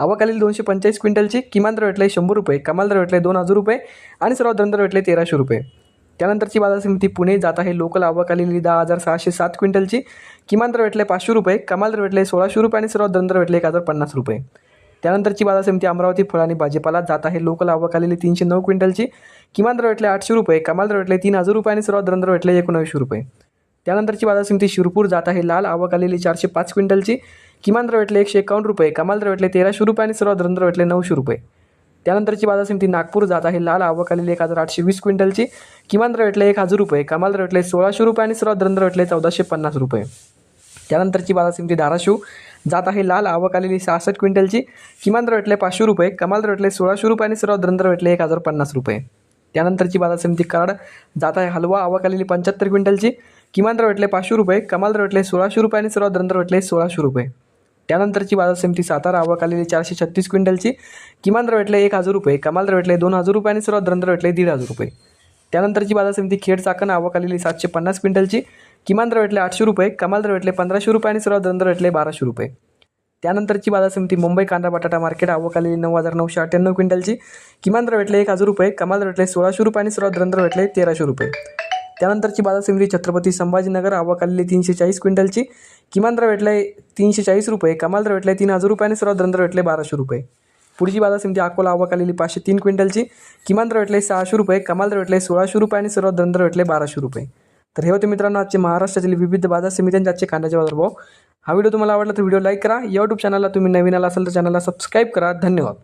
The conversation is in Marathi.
आवाखालील दोनशे पंचेचाळीस क्विंटलची किमान दर भेटले शंभर रुपये कमाल दर भेटले दोन हजार रुपये आणि सर्वात दर दर भेटले तेराशे रुपये. त्यानंतरची बाजार समिती पुणे जात आहे. लोकल आवाखालील दहा हजार सहाशे सात क्विंटलची किमान दर भेटले पाचशे रुपये कमाल दर भेटले सोळाशे रुपये आणि सर्वात दर भेटले एक हजार पन्नास रुपये. त्यानंतरची बाजार समिती अमरावती फळ आणि भाजीपाला जात आहे. लोकल आवाखालील तीनशे नऊ क्विंटलची किमान दर भेटले आठशे रुपये कमाल दर भेटले तीन हजार रुपये आणि सर्वात दर भेटले एकोणऐंशी रुपये. त्यानंतरची बाजार समिती शिरपूर जात आहे. लाल आवाखालील चारशे पाच क्विंटलची किमान दर भेटले एकशे एकावन्न रुपये कमाल दर भेटले तेराशे रुपये आणि सर्वात दर भेटले नऊशे रुपये त्यानंतरची बाजार समिती नागपूर जात आहे लाल आवक आलेली एक हजार आठशे वीस क्विंटलची किमान दर भेटले एक हजार रुपये कमाल दर भेटले सोळाशे रुपये आणि सर्वात दर भेटले चौदाशे पन्नास रुपये त्यानंतरची बाजार समिती धाराशिव जात आहे लाल आवक आलेली सहासष्ट क्विंटलची किमान दर भेटले पाचशे रुपये कमाल दर भेटले सोळाशे रुपये आणि सर्वात दर भेटले एक हजार पन्नास रुपये त्यानंतरची बाजार समिती कराड जात आहे हलवा आवक आलेली पंच्याहत्तर क्विंटलची किमान दर भेटले पाचशे रुपये कमाल दर भेटले सोळाशे रुपये आणि सर्वात दर भेटले सोळाशे रुपये त्यानंतरची बाजार समिती सातारा आवक आलेली चारशे छत्तीस क्विंटलची. किमान दर भेटले एक हजार रुपये कमाल दर भेटले दोन हजार रुपये आणि सर्वात दर भेटले दीड हजार रुपये. त्यानंतरची बाजार समिती खेड चाकण आवक आलेली सातशे पन्नास क्विंटलची. किमान दर भेटले आठशे रुपये कमाल दर भेटले पंधराशे रुपये आणि सर्वात दर भेटले बाराशे रुपये. त्यानंतरची बाजार समिती मुंबई कांदा बटाटा मार्केट आवक आलेली नऊ हजार नऊशे अठ्ठ्याण्णव क्विंटलची. किमान दर भेटले एक हजार रुपये कमाल दर भेटले सोळाशे रुपये आणि सर्वात दर भेटले तेराशे रुपये. त्यानंतरची बाजार समिती छत्रपती संभाजीनगर आवक आलेली तीनशे चाळीस क्विंटलची. किमान दर आहे तीनशे चाळीस रुपये कमाल दर आहे तीन हजार रुपये आणि सर्वात दर भेटले बाराशे रुपये. पुढची बाजार समिती अकोला आवक आलेली पाचशे तीन क्विंटलची. किमान दर भेटले सहाशे रुपये कमाल दर भेटले सोळाशे रुपये आणि सर्वात दर भेटले बाराशे रुपये. तर हे होते मित्रांनो आजचे महाराष्ट्रातील विविध बाजार समित्यांचे आजचे कांद्याचे बाजारभाव. हा व्हिडिओ तुम्हाला आवडला तर व्हिडिओ लाईक करा. यूट्यूब चॅनलला तुम्ही नवीन आला असाल तर चॅनलला सबस्क्राईब करा. धन्यवाद.